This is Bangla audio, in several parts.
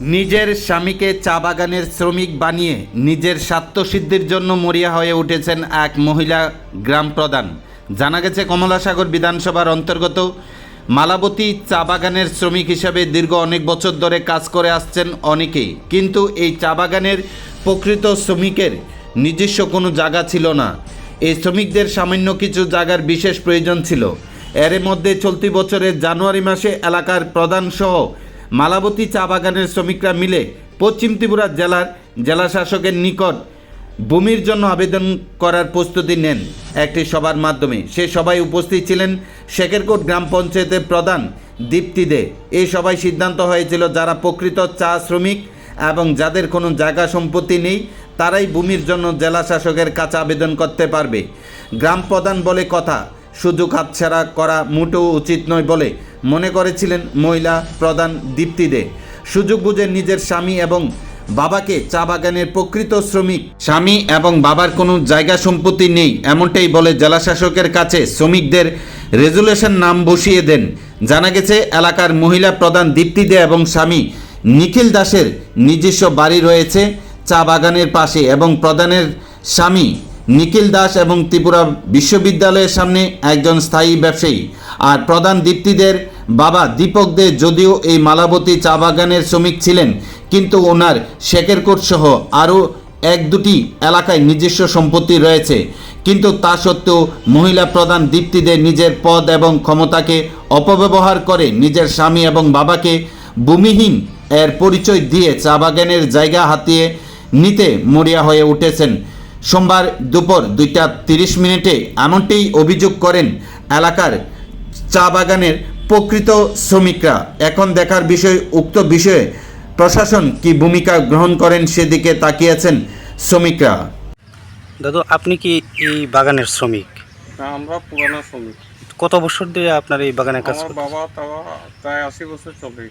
নিজের স্বামীকে চা বাগানের শ্রমিক বানিয়ে নিজের স্বার্থসিদ্ধির জন্য মরিয়া হয়ে উঠেছেন এক মহিলা গ্রাম প্রধান জানা গেছে, কমলাসাগর বিধানসভার অন্তর্গত মালাবতী চা বাগানের শ্রমিক হিসাবে দীর্ঘ অনেক বছর ধরে কাজ করে আসছেন অনেকেই। কিন্তু এই চা বাগানের প্রকৃত শ্রমিকের নিজস্ব কোনো জায়গা ছিল না। এই শ্রমিকদের সামান্য কিছু জায়গার বিশেষ প্রয়োজন ছিল। এর মধ্যে চলতি বছরের জানুয়ারি মাসে এলাকার প্রধান সহ মালাবতী চা বাগানের শ্রমিকরা মিলে পশ্চিম ত্রিপুরা জেলার জেলা শাসকের নিকট ভূমির জন্য আবেদন করার প্রস্তুতি নেন একটি সভার মাধ্যমে। সে সভায় উপস্থিত ছিলেন শেখেরকোট গ্রাম পঞ্চায়েতের প্রধান দীপ্তি দে। এই সভায় সিদ্ধান্ত হয়েছিল, যারা প্রকৃত চা শ্রমিক এবং যাদের কোনো জায়গা সম্পত্তি নেই, তারাই ভূমির জন্য জেলা শাসকের কাছে আবেদন করতে পারবে। গ্রাম প্রধান বলে কথা সুযোগ হাতছাড়া করা মোটেও উচিত নয় বলে মনে করেছিলেন মহিলা প্রধান দীপ্তি দে। সুযোগ বুঝে নিজের স্বামী এবং বাবাকে চা বাগানের প্রকৃত শ্রমিক। স্বামী এবং বাবার কোনো জায়গা সম্পত্তি নেই, এমনটাই বলে জেলা শাসকের কাছে শ্রমিকদের রেজুলেশন নাম বসিয়ে দেন। জানা গেছে, এলাকার মহিলা প্রধান দীপ্তি দে এবং স্বামী নিখিল দাসের নিজস্ব বাড়ি রয়েছে চা বাগানের পাশে এবং প্রধানের স্বামী নিখিল দাস এবং ত্রিপুরা বিশ্ববিদ্যালয়ের সামনে একজন স্থায়ী ব্যবসায়ী। আর প্রধান দীপ্তিদের বাবা দীপক দে যদিও এই মালাবতী চা বাগানের শ্রমিক ছিলেন, কিন্তু ওনার শেকেরকোট সহ আরও এক দুটি এলাকায় নিজস্ব সম্পত্তি রয়েছে। কিন্তু তা সত্ত্বেও মহিলা প্রধান দীপ্তিদের নিজের পদ এবং ক্ষমতাকে অপব্যবহার করে নিজের স্বামী এবং বাবাকে ভূমিহীন এর পরিচয় দিয়ে চা বাগানের জায়গা হাতিয়ে নিতে মরিয়া হয়ে উঠেছেন। সোমবার দুপুর দুইটা তিরিশ মিনিটে এমনটাই অভিযোগ করেন এলাকার চা বাগানের প্রকৃত শ্রমিকরা। এখন দেখার বিষয় উক্ত বিষয়ে প্রশাসন কি ভূমিকা গ্রহণ করেন সেদিকে তাকিয়েছেন শ্রমিকরা। দাদু আপনি কি এই বাগানের শ্রমিক? না আমরা পুরানো শ্রমিক। কত বছর ধরে আপনার এই বাগানের কাজ আমার বাবা তারা প্রায় আশি বছর চলে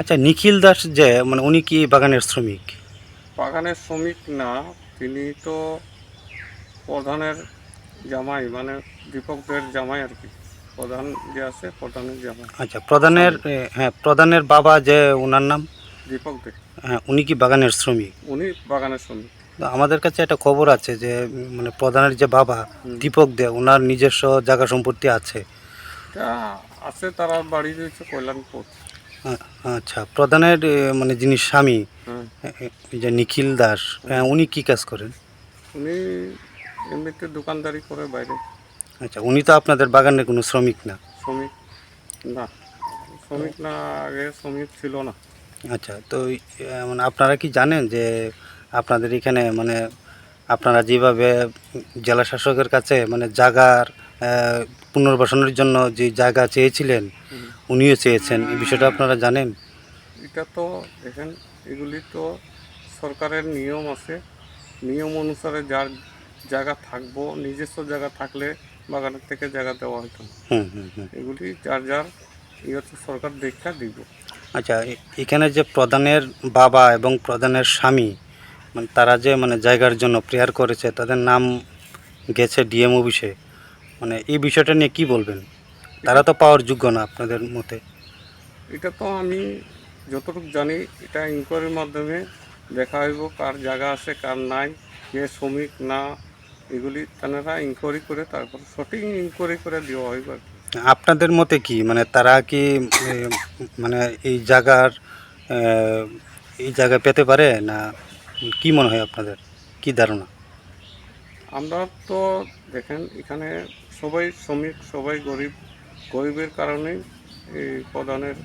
আচ্ছা নিখিল দাস যে মানে উনি কি বাগানের শ্রমিক? বাগানের শ্রমিক না তিনি তো প্রধানের জামাই মানে দীপকদের জামাই আর কি। প্রধান যে আছে প্রধানের জামাই। আচ্ছা প্রধানের হ্যাঁ প্রধানের বাবা যে ওনার নাম? দীপক দে। হ্যাঁ উনি কি বাগানের শ্রমিক? উনি বাগানের শ্রমিক। আমাদের কাছে একটা খবর আছে যে মানে প্রধানের যে বাবা দীপক দে ওনার নিজস্ব জায়গা সম্পত্তি আছে। তা আছে তারা বাড়ি রয়েছে কল্যাণপুর। আচ্ছা প্রধানের মানে যিনি স্বামী যে নিখিল দাস উনি কি কাজ করেন? উনি এমনিতে দোকানদারি করে বাইরে। আচ্ছা উনি তো আপনাদের বাগানের কোনো শ্রমিক না। শ্রমিক? না শ্রমিক না আগে শ্রমিক ছিল না। আচ্ছা তো মানে আপনারা কি জানেন যে আপনাদের এখানে মানে আপনারা যেভাবে জেলা শাসকের কাছে মানে জায়গার আহ, পুনর্বাসনের জন্য যে জায়গা চেয়েছিলেন। উনিও চেয়েছেন এই বিষয়টা আপনারা জানেন? এটা তো দেখেন এগুলি তো সরকারের নিয়ম আছে। নিয়ম অনুসারে যার জায়গা থাকব নিজস্ব জায়গা থাকলে বাগানের থেকে জায়গা দেওয়া হতো হুম হুম হুম। এগুলি যার যার ইয়ে হচ্ছে সরকার দেখা দিব। আচ্ছা এখানে যে প্রধানের বাবা এবং প্রধানের স্বামী মানে তারা যে মানে জায়গার জন্য প্রেয়ার করেছে তাদের নাম গেছে ডিএম অফিসে মানে এই বিষয়টা নিয়ে কি বলবেন? তারা তো পাওয়ার যোগ্য না আপনাদের মতে। এটা তো আমি যতটুকু জানি এটা ইনকোয়ারির মাধ্যমে দেখা হইব কার জায়গা আছে কার নাই কে শ্রমিক না এগুলি তারা ইনকোয়ারি করে তারপর সঠিক ইনকোয়ারি করে দেওয়া হইব আর কি। আপনাদের মতে কি? মানে তারা কি মানে এই জায়গার এই জায়গা পেতে পারে না কি মনে হয় আপনাদের? কি ধারণা? আমরা তো দেখেন এখানে সবাই শ্রমিক সবাই গরিব। গরিবের কারণেই এই প্রধানের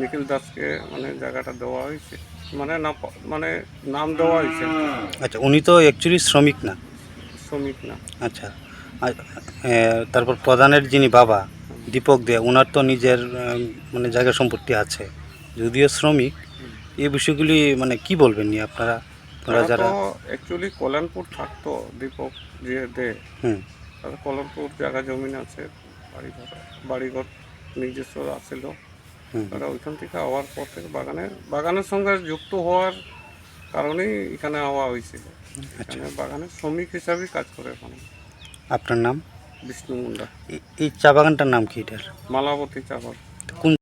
নিখিল দাসকে মানে জায়গাটা দেওয়া হয়েছে। মানে না মানে নাম দেওয়া হয়েছে। আচ্ছা উনি তো অ্যাকচুয়ালি শ্রমিক না? শ্রমিক না। আচ্ছা তারপর প্রধানের যিনি বাবা দীপক দে ওনার তো নিজের মানে জায়গা সম্পত্তি আছে। যদিও শ্রমিক এই বিষয়গুলি মানে কি বলবেন নি আপনারা? আপনারা যারা অ্যাকচুয়ালি কল্যাণপুর থাকতো দীপক যে দে। হুম। কল্যাণপুর জায়গা জমিন আছে বাড়ি ঘর। বাড়িঘর নিজস্ব আছিল। তারা ওইখান থেকে হওয়ার পর থেকে বাগানে বাগানের সঙ্গে যুক্ত হওয়ার কারণেই এখানে হওয়া হয়েছিল। এখানে বাগানে শ্রমিক হিসাবে কাজ করে এখন। আপনার নাম? বিষ্ণু মুন্ডা। এই- চা বাগানটার নাম কি এটার? মালাবতী চা কোন